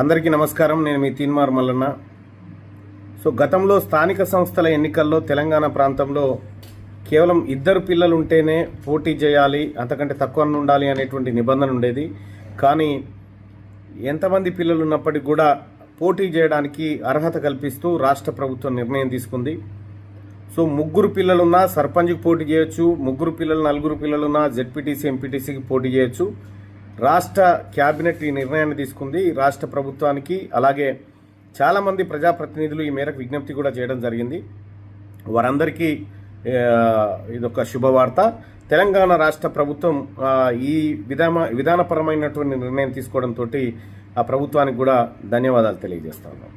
అందరికీ నమస్కారం. నేను మీ తీన్మార్ మల్లన్న. సో గతంలో స్థానిక సంస్థల ఎన్నికల్లో తెలంగాణ ప్రాంతంలో కేవలం ఇద్దరు పిల్లలు ఉంటేనే పోటీ చేయాలి అంతకంటే తక్కువ ఉండాలి అనేటువంటి నిబంధన ఉండేది. కానీ ఎంతమంది పిల్లలు ఉన్నప్పటికీ కూడా పోటీ చేయడానికి అర్హత కల్పిస్తూ రాష్ట్ర ప్రభుత్వం నిర్ణయం తీసుకుంది. సో ముగ్గురు పిల్లలున్నా సర్పంచ్కి పోటీ చేయొచ్చు ముగ్గురు పిల్లలు నలుగురు పిల్లలున్నా జెడ్పీటీసీ ఎంపీటీసీకి పోటీ చేయొచ్చు. రాష్ట్ర క్యాబినెట్ ఈ నిర్ణయాన్ని తీసుకుంది. రాష్ట్ర ప్రభుత్వానికి అలాగే చాలామంది ప్రజాప్రతినిధులు ఈ మేరకు విజ్ఞప్తి కూడా చేయడం జరిగింది. వారందరికీ ఇదొక శుభవార్త. తెలంగాణ రాష్ట్ర ప్రభుత్వం ఈ విధాన విధానపరమైనటువంటి నిర్ణయం తీసుకోవడంతో ఆ ప్రభుత్వానికి కూడా ధన్యవాదాలు తెలియజేస్తా ఉన్నాం.